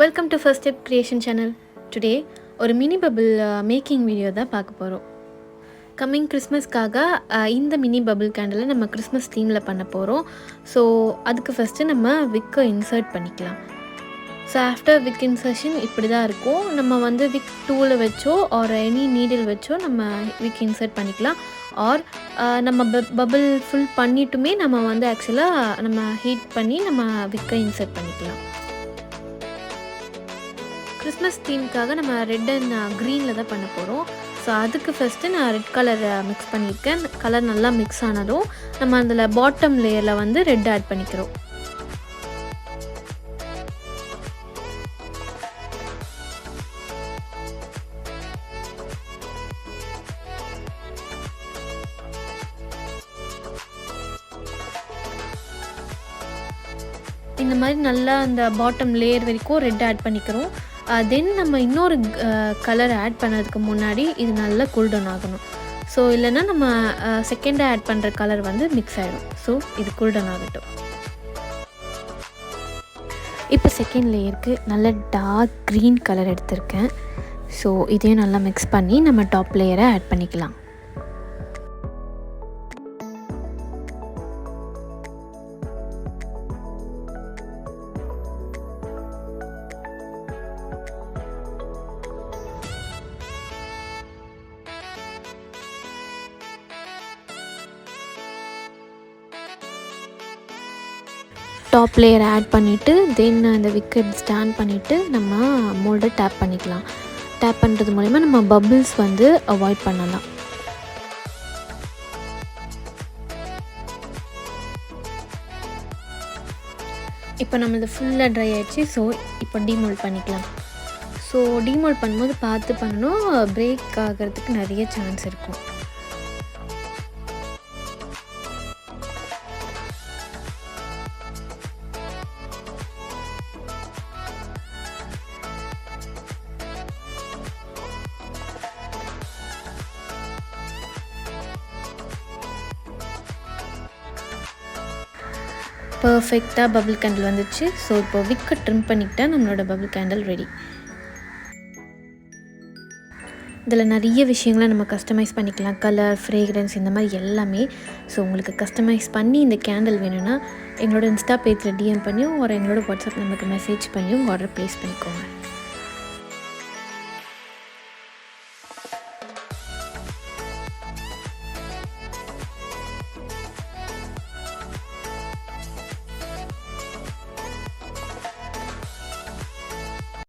Welcome to first step creation channel today ஒரு mini bubble making video தான் பார்க்க போகிறோம் கம்மிங் கிறிஸ்மஸ்க்காக இந்த மினி பபிள் கேண்டலை நம்ம கிறிஸ்மஸ் தீமில் பண்ண போகிறோம் ஸோ அதுக்கு ஃபஸ்ட்டு நம்ம விக்கை இன்சர்ட் பண்ணிக்கலாம். ஸோ ஆஃப்டர் விக் இன்சர்ஷன் இப்படி தான் இருக்கும். நம்ம வந்து விக் டூவில் வச்சோ ஆர் எனி நீடில் வச்சோ நம்ம விக் இன்சர்ட் பண்ணிக்கலாம். ஆர் uh, நம்ம பபிள் ஃபுல் பண்ணிட்டுமே நம்ம வந்து ஆக்சுவலாக நம்ம ஹீட் பண்ணி நம்ம விக்கை இன்சர்ட் பண்ணிக்கலாம். கிறிஸ்மஸ் தீமுக்காக நம்ம ரெட் அண்ட் க்ரீனில் தான் பண்ண போகிறோம் ஸோ அதுக்கு ஃபஸ்ட்டு நான் ரெட் கலர் மிக்ஸ் பண்ணியிருக்கேன். கலர் நல்லா மிக்ஸ் ஆனதும் நம்ம அதில் பாட்டம் லேயரில் வந்து ரெட் ஆட் பண்ணிக்கிறோம். இந்த மாதிரி நல்லா அந்த பாட்டம் லேயர் வரைக்கும் ரெட் ஆட் பண்ணிக்கிறோம். தென் நம்ம இன்னொரு கலர் ஆட் பண்ணதுக்கு முன்னாடி இது நல்லா கூல்டவுன் ஆகணும். ஸோ இல்லைன்னா நம்ம செகண்டாக ஆட் பண்ணுற கலர் வந்து மிக்ஸ் ஆகிடும் ஸோ இது கூல்டவுன் ஆகட்டும். இப்போ செகண்ட் லேயருக்கு நல்ல டார்க் க்ரீன் கலர் எடுத்திருக்கேன். ஸோ இதையும் நல்லா மிக்ஸ் பண்ணி நம்ம டாப் லேயரை ஆட் பண்ணிக்கலாம். டாப் லேயர் ஆட் பண்ணிவிட்டு தென் அந்த விக்கெட் ஸ்டாண்ட் பண்ணிவிட்டு நம்ம மோல்டை டேப் பண்ணிக்கலாம். டேப் பண்ணுறது மூலிமா நம்ம பபிள்ஸ் வந்து அவாய்ட் பண்ணலாம். இப்போ நம்மளது ஃபுல்லாக ட்ரை ஆகிடுச்சு ஸோ இப்போ டிமோல்ட் பண்ணிக்கலாம். ஸோ டிமோல்ட் பண்ணும்போது பார்த்து பண்ணணும். பிரேக் ஆகிறதுக்கு நிறைய சான்ஸ் இருக்கும். பர்ஃபெக்டாக பபிள் கேண்டில் வந்துச்சு. ஸோ இப்போ விக்கை ட்ரிம் பண்ணிக்கிட்டால் நம்மளோட பபிள் கேண்டில் ரெடி இதில் நிறைய விஷயங்களை நம்ம கஸ்டமைஸ் பண்ணிக்கலாம். கலர் ஃப்ரேக்ரன்ஸ் இந்த மாதிரி எல்லாமே. ஸோ உங்களுக்கு கஸ்டமைஸ் பண்ணி இந்த கேண்டில் வேணும்னா எங்களோட இன்ஸ்டா பேஜில் டிஎம் பண்ணியும் ஒரு எங்களோட வாட்ஸ்அப் நம்பருக்கு மெசேஜ் பண்ணியும் ஆர்டர் ப்ளேஸ் பண்ணிக்கோங்க.